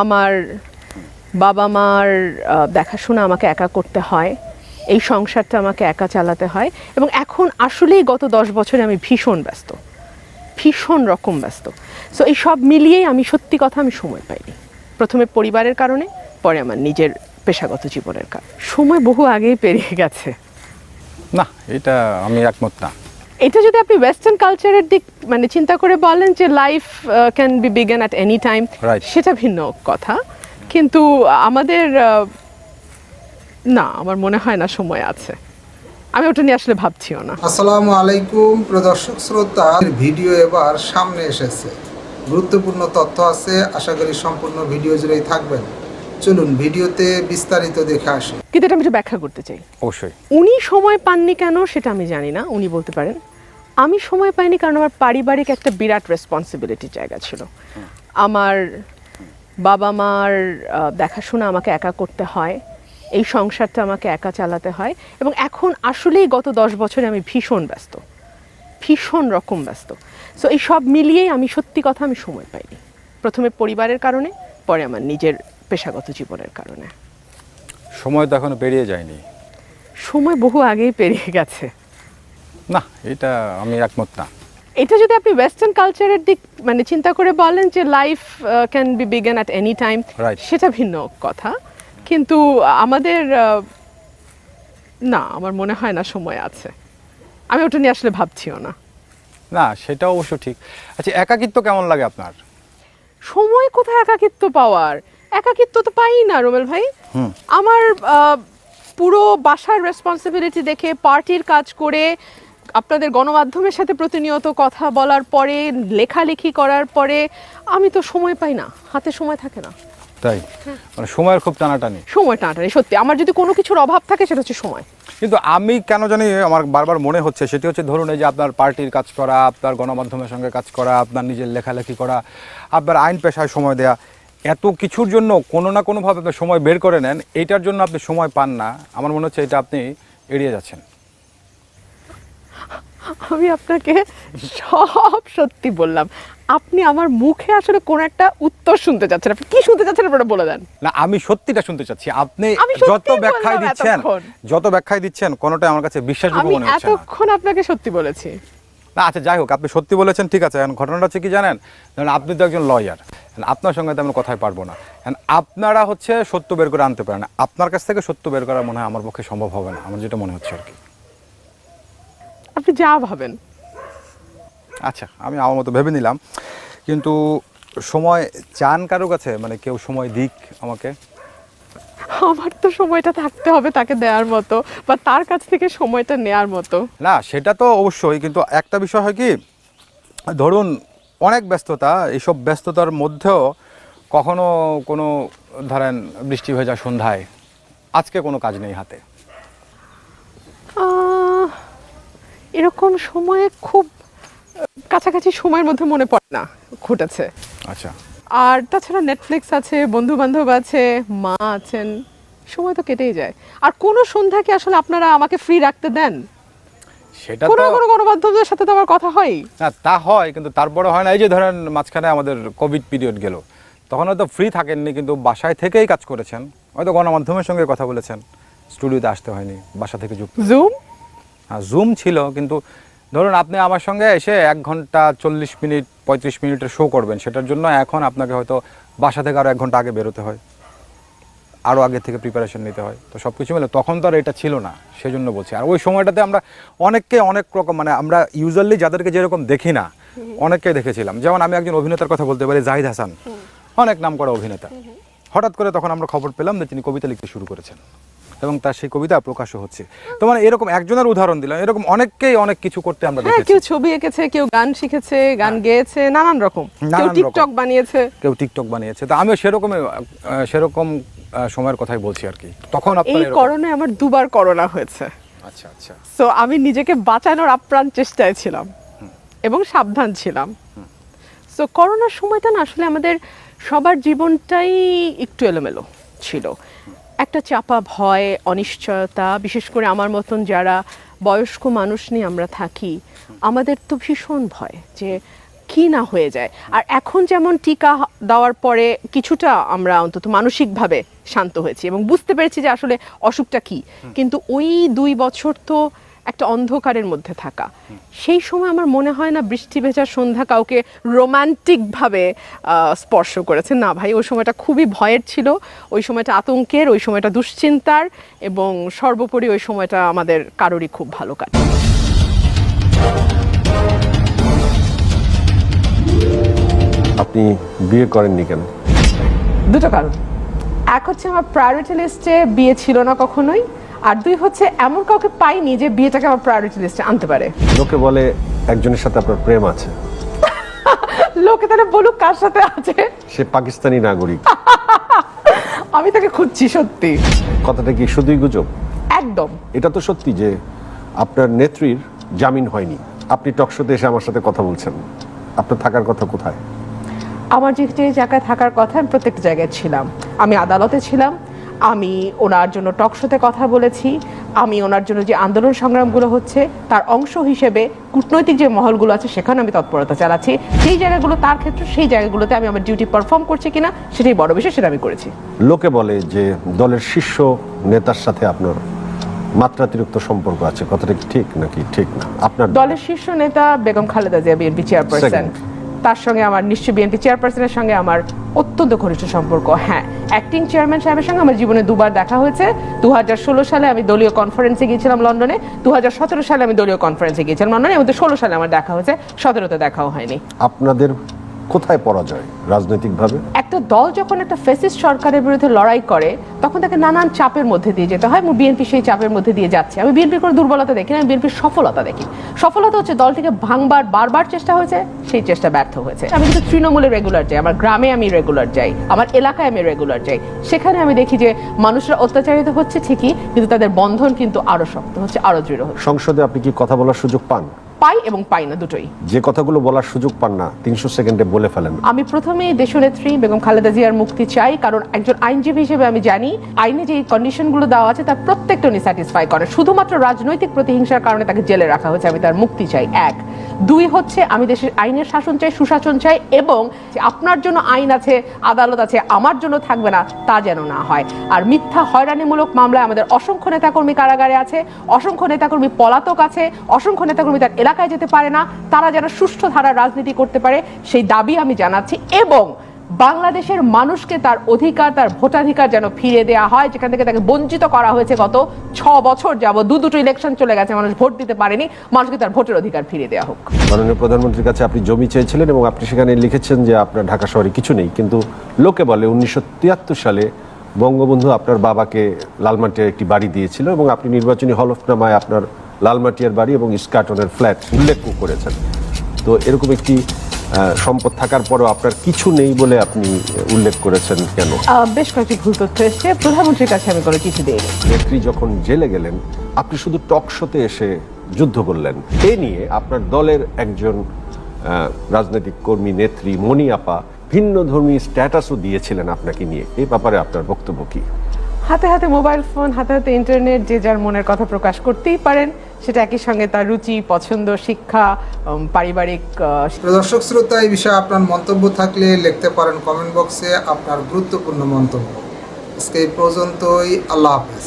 আমার বাবা মার দেখাশোনা আমাকে একা করতে হয়, এই সংসারটা আমাকে একা চালাতে হয় এবং এখন আসলেই গত দশ বছরে আমি ভীষণ ব্যস্ত, ভীষণ রকম ব্যস্ত। সো এই সব মিলিয়েই আমি সত্যি কথা আমি সময় পাইনি। প্রথমে পরিবারের কারণে, পরে আমার নিজের পেশাগত জীবনের কারণে। সময় বহু আগেই পেরিয়ে গেছে। না, এটা আমি একমত না। এটা যদি আপনি ওয়েস্টার্ন কালচারের দিক মানে চিন্তা করে বলেন যে life can be begin at any time সেটা ভিন্ন কথা। কিন্তু আমাদের না আমার মনে হয় না সময় আছে। আমি ওটা নিয়ে আসলে ভাবছিও না। আসসালামু আলাইকুম প্রদর্শক শ্রোতা। ভিডিও এবার সামনে এসেছে। গুরুত্বপূর্ণ তথ্য আছে আশা করি সম্পূর্ণ ভিডিও জুড়েই থাকবেন। চলুন ভিডিওতে বিস্তারিত দেখে আসি। কিন্তু এটা আমি একটু ব্যাখ্যা করতে চাই। অবশ্যই। উনি সময় পাননি কেন সেটা আমি জানি না। উনি বলতে পারেন আমি সময় পাইনি কারণ আমার পারিবারিক একটা বিরাট রেসপন্সিবিলিটির জায়গা ছিল। আমার বাবা মার দেখাশোনা আমাকে একা করতে হয় এই সংসারটা আমাকে একা চালাতে হয় এবং এখন আসলেই গত দশ বছরে আমি ভীষণ ব্যস্ত ভীষণ রকম ব্যস্ত। সো এই সব মিলিয়েই আমি সত্যি কথা আমি সময় পাইনি। প্রথমে পরিবারের কারণে পরে আমার নিজের পেশাগত জীবনের কারণে। সময় তো এখনও পেরিয়ে যায়নি। সময় বহু আগেই পেরিয়ে গেছে। না এটা আমি একমত না। এটা যদি আপনি ওয়েস্টার্ন কালচারের দিক মানে চিন্তা করে বলেন যে life can be begin at any time সেটা ভিন্ন কথা। কিন্তু আমাদের না আমার মনে হয় না সময় আছে। আমি ওটা নিয়ে আসলে ভাবছিও না। না সেটা অবশ্য ঠিক। আচ্ছা একাকিত্ব কেমন লাগে আপনার? সময় কোথায় একাকিত্ব পাওয়ার? একাকিত্ব তো পাই না রোমেল ভাই। আমার পুরো বাসার রেসপন্সিবিলিটি দেখে পার্টির কাজ করে আপনাদের গণমাধ্যমের সাথে প্রতিনিয়ত কথা বলার পরে লেখালেখি করার পরে আমি তো সময় পাই না হাতে সময় থাকে না। তাই? মানে সময়ের খুব টানাটানি। সময় টানাটানি সত্যি। আমার যদি কোনো কিছুর অভাব থাকে সেটা হচ্ছে সময়। কিন্তু আমি কেন জানি আমার বারবার মনে হচ্ছে সেটি হচ্ছে ধরুন এই যে আপনার পার্টির কাজ করা আপনার গণমাধ্যমের সঙ্গে কাজ করা আপনার নিজের লেখালেখি করা আপনার আইন পেশায় সময় দেয়া এত কিছুর জন্য কোনো না কোনোভাবে আপনি সময় বের করে নেন এইটার জন্য আপনি সময় পান না। আমার মনে হচ্ছে এটা আপনি এড়িয়ে যাচ্ছেন। আমি আপনাকে সব সত্যি বললাম। আপনি আমার মুখে আসলে কোন একটা উত্তর শুনতে চাচ্ছেন। আপনি কি শুনতে চাচ্ছেন আপনারা বলে দেন। না আমি সত্যিটা শুনতে চাচ্ছি। আপনি যত ব্যাখ্যায় দিচ্ছেন যত ব্যাখ্যায় দিচ্ছেন কোনোটাই আমার কাছে বিশ্বাসযোগ্য মনে হচ্ছে না। এতক্ষণ আপনাকে সত্যি বলেছি। না আচ্ছা যাই হোক আপনি সত্যি বলেছেন ঠিক আছে। এখন ঘটনাটা হচ্ছে কি জানেন? ধরুন আপনি তো একজন লয়ার আপনার সঙ্গে তো আমি কথাই পারব না। আপনারা হচ্ছে সত্য বের করে আনতে পারেন। আপনার কাছ থেকে সত্য বের করা মনে হয় আমার পক্ষে সম্ভব হবে না আমার যেটা মনে হচ্ছে আর কি। আপনি যা ভাবেন। আচ্ছা আমি আমার মতো ভেবে নিলাম। কিন্তু সময় চান কারও কাছে? মানে কেউ সময় দিক আমাকে? আমার তো সময়টা থাকতে হবে তাকে দেওয়ার মতো বা তার কাছ থেকে সময়টা নেয়ার মতো। না সেটা তো অবশ্যই কিন্তু একটা বিষয় হয় কি ধরুন অনেক ব্যস্ততা এইসব ব্যস্ততার মধ্যেও কখনো কোনো ধরেন বৃষ্টি ভেজা সন্ধ্যায় আজকে কোনো কাজ নেই হাতে। এরকম সময়ে খুব কাছাকাছি সময়ের মধ্যে মনে পড়ে না ঘটেছে। আচ্ছা। আর তাছাড়া নেটফ্লিক্স আছে বন্ধু বান্ধব আছে মা আছেন সময় তো কেটেই যায়। আর কোন সন্ধ্যা কি আসলে আপনারা আমাকে ফ্রি রাখতে দেন? সেটা কোনো তো কোনো গণমাধ্যমের সাথে তো আমার কথা হয় না তা হয় কিন্তু তারপরে হয় না। এই যে ধরেন মাঝখানে আমাদের কোভিড পিরিয়ড গেল তখন হয়তো ফ্রি থাকেননি কিন্তু বাসায় থেকেই কাজ করেছেন। হয়তো গণমাধ্যমের সঙ্গে কথা বলেছেন স্টুডিওতে আসতে হয়নি বাসা থেকে যুক্ত। জুম জুম ছিল, কিন্তু ধরুন আপনি আমার সঙ্গে এসে এক ঘণ্টা চল্লিশ মিনিট, পঁয়ত্রিশ মিনিটের শো করবেন, সেটার জন্য এখন আপনাকে হয়তো বাসা থেকে আরও এক ঘণ্টা আগে বেরোতে হয় আরও আগে থেকে প্রিপারেশন নিতে হয়, তো সব কিছু মিলে তখন তো আর এটা ছিল না, সেজন্য বলছি। আর ওই সময়টাতে আমরা অনেককে অনেক রকম মানে আমরা ইউজুয়ালি যাদেরকে যেরকম দেখি না, অনেককে দেখেছিলাম। যেমন আমি একজন অভিনেতার কথা বলতে পারি, জাহিদ হাসান, অনেক নাম করা অভিনেতা। হঠাৎ করে তখন আমরা খবর পেলাম যে তিনি কবিতা লিখতে শুরু করেছেন। এবং তার সেই কবিতা প্রকাশও হচ্ছে। তো মানে এরকম একজনের উদাহরণ দিলাম এরকম অনেককেই অনেক কিছু করতে আমরা হ্যাঁ দেখেছি। কেউ ছবি এঁকেছে কেউ গান শিখেছে গান গেয়েছে নানান রকম। কেউ টিকটক বানিয়েছে। কেউ টিকটক বানিয়েছে। তো আমিও সেরকম সেরকম সময়ের কথাই বলছি আর কি। তখন আপনার এই করোনায় আমার দুবার করোনা হয়েছে। আচ্ছা আচ্ছা। সো আমি নিজেকে বাঁচানোর আপ্রাণ চেষ্টায় ছিলাম এবং সাবধান ছিলাম। সো করোনার সময়টা না আসলে আমাদের সবার জীবনটাই একটু এলোমেলো ছিল। একটা চাপা ভয় অনিশ্চয়তা বিশেষ করে আমার মতন যারা বয়স্ক মানুষ নিয়ে আমরা থাকি আমাদের তো ভীষণ ভয় যে কি না হয়ে যায়। আর এখন যেমন টিকা দেওয়ার পরে কিছুটা আমরা অন্তত মানসিকভাবে শান্ত হয়েছি এবং বুঝতে পেরেছি যে আসলে অসুখটা কি। কিন্তু ওই দুই বছর তো একটা অন্ধকারের মধ্যে থাকা। সেই সময় আমার মনে হয় না বৃষ্টি ভেজা সন্ধ্যা কাউকে রোমান্টিকভাবে স্পর্শ করেছে। না ভাই ওই সময়টা খুবই ভয়ের ছিল। ওই সময়টা আতঙ্কের ওই সময়টা দুশ্চিন্তার এবং সর্বোপরি ওই সময়টা আমাদের কারোরই খুব ভালো কাটে আপনি বিয়ে করেননি কেন? দুটো কারণ। এক হচ্ছে আমার প্রায়োরিটি লিস্টে বিয়ে ছিল না কখনোই। আর দুই হচ্ছে এমন কাউকে পাইনি যে বিয়েটাকে আমার প্রায়োরিটি লিস্টে আনতে পারে। লোকে বলে একজনের সাথে আপনার প্রেম আছে। লোকে তাহলে বলুক কার সাথে আছে। সে পাকিস্তানি নাগরিক। আমি তাকে খুঁজছি সত্যি। কথাটা কি শুধুই গুজব? একদম। এটা তো সত্যি যে আপনার নেত্রীর জামিন হয়নি। আপনি টকশোতে এসে আমার সাথে কথা বলছেন। আপনার থাকার কথা কোথায়? আমার যে জায়গায় থাকার কথা আমি প্রত্যেকটা জায়গায় ছিলাম। আমি আদালতে ছিলাম আমি ওনার জন্য টকশোতে কথা বলেছি আমি ওনার জন্য যে আন্দোলন সংগ্রামগুলো হচ্ছে তার অংশ হিসেবে কূটনৈতিক যে মহলগুলো আছে সেখানে আমি তৎপরতা চালাচ্ছি। সেই জায়গাগুলো তার ক্ষেত্রে সেই জায়গাগুলোতে আমি আমার ডিউটি পারফর্ম করছি কিনা সেটাই বড় বিষয় সেটা আমি করেছি। লোকে বলে যে দলের শীর্ষ নেতার সাথে আপনার মাত্রাতিরিক্ত সম্পর্ক আছে কথাটা কি ঠিক নাকি ঠিক না? আপনার দলের শীর্ষ নেতা বেগম খালেদা জিয়া বিএনপি চেয়ারপারসন. তার সঙ্গে আমার নিশ্চয়ই বিএনপি চেয়ারপারসনের সঙ্গে আমার অত্যন্ত ঘনিষ্ঠ সম্পর্ক। হ্যাঁ অ্যাক্টিং চেয়ারম্যান সাহেবের সঙ্গে আমার জীবনে দুবার দেখা হয়েছে। দু হাজার ষোলো সালে আমি দলীয় কনফারেন্সে গিয়েছিলাম লন্ডনে। দু হাজার সতেরো সালে আমি দলীয় কনফারেন্সে গিয়েছিলাম লন্ডনে। এবং ষোলো সালে আমার দেখা হয়েছে। সতেরোতে দেখাও হয়নি। আপনাদের কোথায় পরাজয়? রাজনৈতিকভাবে? একটা দল যখন একটা ফেসিস্ট সরকারের বিরুদ্ধে লড়াই করে তখন তাকে নানান চাপের মধ্যে দিয়ে যেতে হয়। এবং বিএনপি সেই চাপের মধ্যে দিয়ে যাচ্ছে। আমি বিএনপির কোনো দুর্বলতা দেখি না আমি বিএনপির সফলতা দেখি। সফলতা হচ্ছে দলটিকে ভাঙবার বারবার চেষ্টা হয়েছে সেই চেষ্টা ব্যর্থ হয়েছে। আমি কিন্তু তৃণমূলে রেগুলার যাই আমার গ্রামে আমি রেগুলার যাই আমার এলাকায় আমি রেগুলার যাই। সেখানে আমি দেখি যে মানুষরা অত্যাচারিত হচ্ছে ঠিকই কিন্তু তাদের বন্ধন কিন্তু আরও শক্ত হচ্ছে আরও দৃঢ় হচ্ছে। সংসদে আপনি কি কথা বলার সুযোগ পান? পাই এবং পাই না দুটোই। যে কথাগুলো বলার সুযোগ পান না তিনশো সেকেন্ডে বলে ফেলেন। আমি প্রথমেই দেশনেত্রী বেগম খালেদা জিয়ার মুক্তি চাই কারণ একজন আইনজীবী হিসেবে আমি জানি আইনে যে কন্ডিশনগুলো দেওয়া আছে তার প্রত্যেকটা উনি স্যাটিসফাই করে শুধুমাত্র রাজনৈতিক প্রতিহিংসার কারণে তাকে জেলে রাখা হয়েছে আমি তার মুক্তি চাই এক। দুই হচ্ছে আমি দেশের আইনের শাসন চাই সুশাসন চাই এবং আপনার জন্য আইন আছে আদালত আছে আমার জন্য থাকবে না তা যেন না হয়। আর মিথ্যা হয়রানিমূলক মামলায় আমাদের অসংখ্য নেতাকর্মী কারাগারে আছে অসংখ্য নেতাকর্মী পলাতক আছে অসংখ্য নেতাকর্মী তার এলাকায় যেতে পারে না, তারা যেন সুষ্ঠু ধারার রাজনীতি করতে পারে, সেই দাবি আমি জানাচ্ছি। এবং বাংলাদেশের মানুষকে তার অধিকার, তার ভোটাধিকার যেন ফিরে দেওয়া হয়, যেখান থেকে তাকে বঞ্চিত করা হয়েছে গত ছ বছর যাব দু দুটো ইলেকশন চলে গেছে, মানুষ ভোট দিতে পারেনি, মানুষকে তার ভোটের অধিকার ফিরে দেওয়া হোক। মাননীয় প্রধানমন্ত্রীর কাছে আপনি জমি চেয়েছিলেন এবং আপনি সেখানে লিখেছেন যে আপনার ঢাকা শহরে কিছু নেই, কিন্তু লোকে বলে উনিশশো তিয়াত্তর সালে বঙ্গবন্ধু আপনার বাবাকে লালমাটিয়ার একটি বাড়ি দিয়েছিল এবং আপনি নির্বাচনী হলফনামায় আপনার লালমাটিয়ার বাড়ি এবং ইস্কাটনের ফ্ল্যাট উল্লেখ করেছেন। তো এরকম একটি সম্পদ থাকার পরেও আপনার কিছু নেই বলে আপনি উল্লেখ করেছেন কেন? বেশ কয়েকটি ভুল তথ্য এসছে। প্রধানমন্ত্রীর কাছে আমি কোনো চিঠি দিইনি নেত্রী যখন জেলে গেলেন আপনি শুধু টক শোতে এসে যুদ্ধ করলেন। এ নিয়ে আপনার দলের একজন রাজনৈতিক কর্মী নেত্রী মনি আপা ভিন্ন ধর্মী স্ট্যাটাসও দিয়েছিলেন আপনাকে নিয়ে। এই ব্যাপারে আপনার বক্তব্য কি? হাতে হাতে মোবাইল ফোন, হাতে হাতে ইন্টারনেট যে যার মনের কথা প্রকাশ করতেই পারেন, সেটা একই সঙ্গে তার রুচি, পছন্দ, শিক্ষা পারিবারিক দর্শক, শ্রোতা, এই বিষয়ে আপনার মন্তব্য থাকলে লিখতে পারেন কমেন্ট বক্সে আপনার গুরুত্বপূর্ণ মন্তব্য। আজকে এই পর্যন্তই, আল্লাহ হাফেজ।